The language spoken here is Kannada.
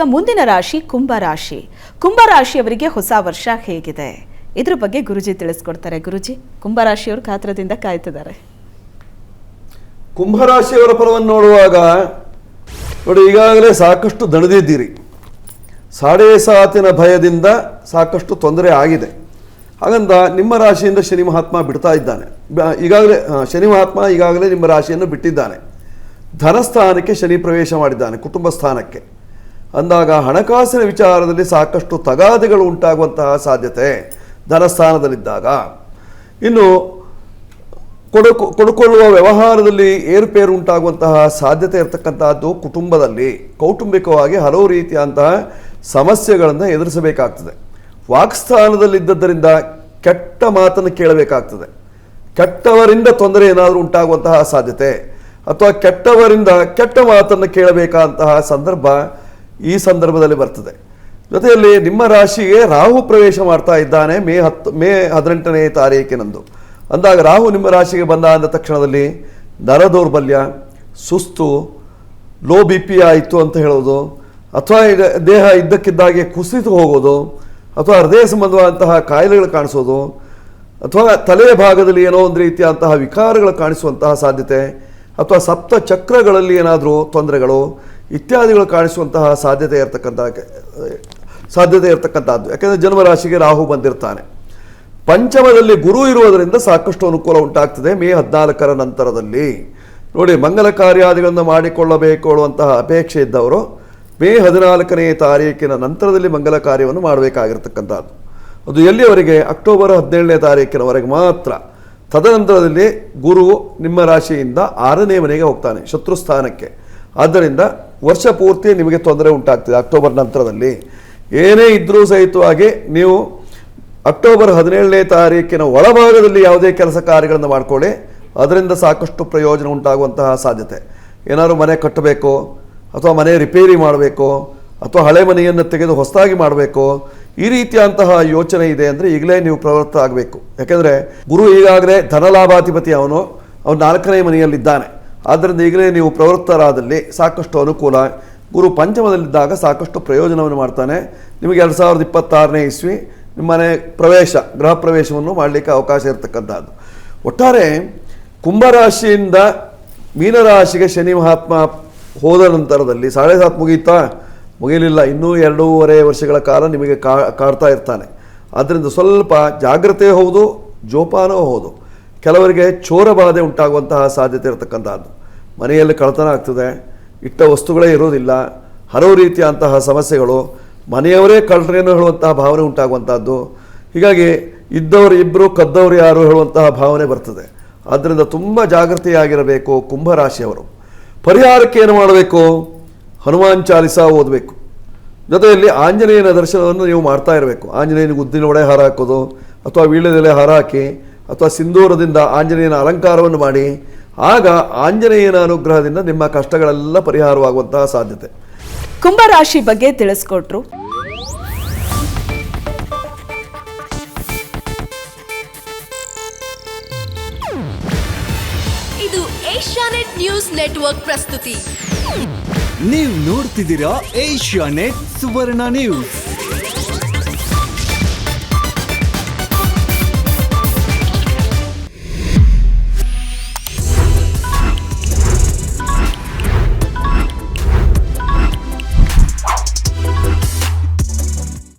ಈಗ ಮುಂದಿನ ರಾಶಿ ಕುಂಭ ರಾಶಿ. ಕುಂಭ ರಾಶಿಯವರಿಗೆ ಹೊಸ ವರ್ಷ ಹೇಗಿದೆ? ಇದ್ರ ಬಗ್ಗೆ ಗುರುಜಿ ತಿಳಿಸ್ಕೊಡ್ತಾರೆ. ಗುರುಜಿ, ಕುಂಭ ರಾಶಿಯವರು ಕಾತ್ರದಿಂದ ಕಾಯ್ತಿದ್ದಾರೆ. ಕುಂಭರಾಶಿಯವರ ಫಲವನ್ನು ನೋಡುವಾಗ, ನೋಡಿ, ಈಗಾಗಲೇ ಸಾಕಷ್ಟು ದಣದಿದ್ದೀರಿ. ಸಾಡೆ ಸಾತಿನ ಭಯದಿಂದ ಸಾಕಷ್ಟು ತೊಂದರೆ ಆಗಿದೆ. ಹಾಗಂತ ನಿಮ್ಮ ರಾಶಿಯಿಂದ ಶನಿ ಮಹಾತ್ಮ ಬಿಡ್ತಾ ಇದ್ದಾನೆ. ಈಗಾಗಲೇ ಶನಿ ಮಹಾತ್ಮ ಈಗಾಗಲೇ ನಿಮ್ಮ ರಾಶಿಯನ್ನು ಬಿಟ್ಟಿದ್ದಾನೆ. ಧನಸ್ಥಾನಕ್ಕೆ ಶನಿ ಪ್ರವೇಶ ಮಾಡಿದ್ದಾನೆ ಕುಟುಂಬ ಸ್ಥಾನಕ್ಕೆ ಅಂದಾಗ ಹಣಕಾಸಿನ ವಿಚಾರದಲ್ಲಿ ಸಾಕಷ್ಟು ತಗಾದೆಗಳು ಉಂಟಾಗುವಂತಹ ಸಾಧ್ಯತೆ ಧನಸ್ಥಾನದಲ್ಲಿದ್ದಾಗ. ಇನ್ನು ಕೊಡುಕು, ಕೊಡುಕೊಳ್ಳುವ ವ್ಯವಹಾರದಲ್ಲಿ ಏರುಪೇರು ಉಂಟಾಗುವಂತಹ ಸಾಧ್ಯತೆ ಇರತಕ್ಕಂತಹದ್ದು ಕುಟುಂಬದಲ್ಲಿ. ಕೌಟುಂಬಿಕವಾಗಿ ಹಲವು ರೀತಿಯಂತಹ ಸಮಸ್ಯೆಗಳನ್ನು ಎದುರಿಸಬೇಕಾಗ್ತದೆ. ವಾಕ್ಸ್ಥಾನದಲ್ಲಿದ್ದರಿಂದ ಕೆಟ್ಟ ಮಾತನ್ನು ಕೇಳಬೇಕಾಗ್ತದೆ. ಕೆಟ್ಟವರಿಂದ ತೊಂದರೆ ಏನಾದರೂ ಉಂಟಾಗುವಂತಹ ಸಾಧ್ಯತೆ ಅಥವಾ ಕೆಟ್ಟವರಿಂದ ಕೆಟ್ಟ ಮಾತನ್ನು ಕೇಳಬೇಕಾದಂತಹ ಸಂದರ್ಭ ಈ ಸಂದರ್ಭದಲ್ಲಿ ಬರ್ತದೆ. ಜೊತೆಯಲ್ಲಿ ನಿಮ್ಮ ರಾಶಿಗೆ ರಾಹು ಪ್ರವೇಶ ಮಾಡ್ತಾ ಇದ್ದಾನೆ ಮೇ ಹತ್ತು, ಮೇ ಹದಿನೆಂಟನೇ ತಾರೀಕಿನಂದು ಅಂದಾಗ ರಾಹು ನಿಮ್ಮ ರಾಶಿಗೆ ಬಂದ ಅಂದ ತಕ್ಷಣದಲ್ಲಿ ನರ ದೌರ್ಬಲ್ಯ, ಸುಸ್ತು, ಲೋ ಬಿ ಪಿ ಆಯಿತು ಅಂತ ಹೇಳೋದು ಅಥವಾ ದೇಹ ಇದ್ದಕ್ಕಿದ್ದಾಗೆ ಕುಸಿತು ಹೋಗೋದು, ಅಥವಾ ಹೃದಯ ಸಂಬಂಧವಾದಂತಹ ಕಾಯಿಲೆಗಳು ಕಾಣಿಸೋದು, ಅಥವಾ ತಲೆಯ ಭಾಗದಲ್ಲಿ ಏನೋ ಒಂದು ರೀತಿಯಾದಂತಹ ವಿಕಾರಗಳು ಕಾಣಿಸುವಂತಹ ಸಾಧ್ಯತೆ, ಅಥವಾ ಸಪ್ತ ಚಕ್ರಗಳಲ್ಲಿ ಏನಾದರೂ ತೊಂದರೆಗಳು ಇತ್ಯಾದಿಗಳು ಕಾಣಿಸುವಂತಹ ಸಾಧ್ಯತೆ ಇರತಕ್ಕಂಥ, ಸಾಧ್ಯತೆ ಇರತಕ್ಕಂಥದ್ದು. ಯಾಕೆಂದರೆ ಜನ್ಮರಾಶಿಗೆ ರಾಹು ಬಂದಿರ್ತಾನೆ. ಪಂಚಮದಲ್ಲಿ ಗುರು ಇರುವುದರಿಂದ ಸಾಕಷ್ಟು ಅನುಕೂಲ ಉಂಟಾಗ್ತದೆ ಮೇ ಹದಿನಾಲ್ಕರ ನಂತರದಲ್ಲಿ. ನೋಡಿ, ಮಂಗಲ ಕಾರ್ಯಾದಿಗಳನ್ನು ಮಾಡಿಕೊಳ್ಳಬೇಕು ಅನ್ನುವಂತಹ ಅಪೇಕ್ಷೆ ಇದ್ದವರು ಮೇ ಹದಿನಾಲ್ಕನೇ ತಾರೀಕಿನ ನಂತರದಲ್ಲಿ ಮಂಗಲ ಕಾರ್ಯವನ್ನು ಮಾಡಬೇಕಾಗಿರ್ತಕ್ಕಂಥದ್ದು. ಅದು ಎಲ್ಲಿಯವರೆಗೆ? ಅಕ್ಟೋಬರ್ ಹದಿನೇಳನೇ ತಾರೀಕಿನವರೆಗೆ ಮಾತ್ರ. ತದನಂತರದಲ್ಲಿ ಗುರು ನಿಮ್ಮ ರಾಶಿಯಿಂದ ಆರನೇ ಮನೆಗೆ ಹೋಗ್ತಾನೆ ಶತ್ರು ಸ್ಥಾನಕ್ಕೆ ಆದ್ದರಿಂದ ವರ್ಷ ಪೂರ್ತಿ ನಿಮಗೆ ತೊಂದರೆ ಉಂಟಾಗ್ತದೆ ಅಕ್ಟೋಬರ್ ನಂತರದಲ್ಲಿ. ಏನೇ ಇದ್ದರೂ ಸಹಿತವಾಗಿ ನೀವು ಅಕ್ಟೋಬರ್ ಹದಿನೇಳನೇ ತಾರೀಕಿನ ಒಳಭಾಗದಲ್ಲಿ ಯಾವುದೇ ಕೆಲಸ ಕಾರ್ಯಗಳನ್ನು ಮಾಡಿಕೊಳ್ಳಿ. ಅದರಿಂದ ಸಾಕಷ್ಟು ಪ್ರಯೋಜನ ಉಂಟಾಗುವಂತಹ ಸಾಧ್ಯತೆ. ಏನಾದರೂ ಮನೆ ಕಟ್ಟಬೇಕು, ಅಥವಾ ಮನೆ ರಿಪೇರಿ ಮಾಡಬೇಕು, ಅಥವಾ ಹಳೆ ಮನೆಯನ್ನು ತೆಗೆದು ಹೊಸದಾಗಿ ಮಾಡಬೇಕು. ಈ ರೀತಿಯಂತಹ ಯೋಚನೆ ಇದೆ ಅಂದರೆ ಈಗಲೇ ನೀವು ಪ್ರವೃತ್ತ ಆಗಬೇಕು. ಯಾಕೆಂದರೆ ಗುರು ಈಗಾಗಲೇ ಧನಲಾಭಾಧಿಪತಿ ಅವನು. ಅವನು ನಾಲ್ಕನೇ ಮನೆಯಲ್ಲಿದ್ದಾನೆ. ಆದ್ದರಿಂದ ಈಗಲೇ ನೀವು ಪ್ರವೃತ್ತರಾದಲ್ಲಿ ಸಾಕಷ್ಟು ಅನುಕೂಲ. ಗುರು ಪಂಚಮದಲ್ಲಿದ್ದಾಗ ಸಾಕಷ್ಟು ಪ್ರಯೋಜನವನ್ನು ಮಾಡ್ತಾನೆ. ನಿಮಗೆ ಎರಡು ಸಾವಿರದ ಇಪ್ಪತ್ತಾರನೇ ಇಸ್ವಿ ನಿಮ್ಮನೆ ಪ್ರವೇಶ, ಗೃಹ ಪ್ರವೇಶವನ್ನು ಮಾಡಲಿಕ್ಕೆ ಅವಕಾಶ ಇರತಕ್ಕಂಥದ್ದು ಒಟ್ಟಾರೆ ಕುಂಭರಾಶಿಯಿಂದ ಮೀನರಾಶಿಗೆ ಶನಿ ಮಹಾತ್ಮ ಹೋದ ನಂತರದಲ್ಲಿ ಸಾಳೆ ಸಾತ್ ಮುಗೀತಾ? ಮುಗಿಯಲಿಲ್ಲ ಇನ್ನೂ ಎರಡೂವರೆ ವರ್ಷಗಳ ಕಾಲ ನಿಮಗೆ ಕಾಡ್ತಾ ಇರ್ತಾನೆ. ಆದ್ದರಿಂದ ಸ್ವಲ್ಪ ಜಾಗ್ರತೆ ಹೌದು, ಜೋಪಾನವೂ ಹೌದು. ಕೆಲವರಿಗೆ ಚೋರ ಬಾಧೆ ಉಂಟಾಗುವಂತಹ ಸಾಧ್ಯತೆ ಇರತಕ್ಕಂಥದ್ದು ಮನೆಯಲ್ಲಿ ಕಳತನ ಆಗ್ತದೆ, ಇಟ್ಟ ವಸ್ತುಗಳೇ ಇರೋದಿಲ್ಲ, ಹಲವು ರೀತಿಯಂತಹ ಸಮಸ್ಯೆಗಳು, ಮನೆಯವರೇ ಕಳ್ಳರೇನು ಹೇಳುವಂತಹ ಭಾವನೆ ಉಂಟಾಗುವಂಥದ್ದು ಹೀಗಾಗಿ ಇದ್ದವರು ಇಬ್ಬರು ಕದ್ದವರು ಯಾರು ಹೇಳುವಂತಹ ಭಾವನೆ ಬರ್ತದೆ. ಆದ್ದರಿಂದ ತುಂಬ ಜಾಗೃತಿಯಾಗಿರಬೇಕು ಕುಂಭರಾಶಿಯವರು. ಪರಿಹಾರಕ್ಕೆ ಏನು ಮಾಡಬೇಕು? ಹನುಮಾನ್ ಚಾಲಿಸ ಓದಬೇಕು. ಜೊತೆಯಲ್ಲಿ ಆಂಜನೇಯನ ದರ್ಶನವನ್ನು ನೀವು ಮಾಡ್ತಾ ಇರಬೇಕು. ಆಂಜನೇಯನಿಗೆ ಉದ್ದಿನ ಒಡೆ ಹಾರ ಹಾಕೋದು, ಅಥವಾ ವೀಳ್ಯದೆಲೆ ಹಾರ ಹಾಕಿ ಅಥವಾ ಸಿಂಧೂರದಿಂದ ಆಂಜನೇಯನ ಅಲಂಕಾರವನ್ನು ಮಾಡಿ ಆಗ ಆಂಜನೇಯನ ಅನುಗ್ರಹದಿಂದ ನಿಮ್ಮ ಕಷ್ಟಗಳೆಲ್ಲ ಪರಿಹಾರವಾಗುವಂತಹ ಸಾಧ್ಯತೆ. ಕುಂಭ ರಾಶಿ ಬಗ್ಗೆ ತಿಳಿಸ್ಕೊಟ್ರು. ಇದು ಏಷ್ಯಾನೆಟ್ ನ್ಯೂಸ್ ನೆಟ್ವರ್ಕ್ ಪ್ರಸ್ತುತಿ. ನೀವು ನೋಡ್ತಿದ್ದೀರಾ ಏಷ್ಯಾ ನೆಟ್ ಸುವರ್ಣ ನ್ಯೂಸ್.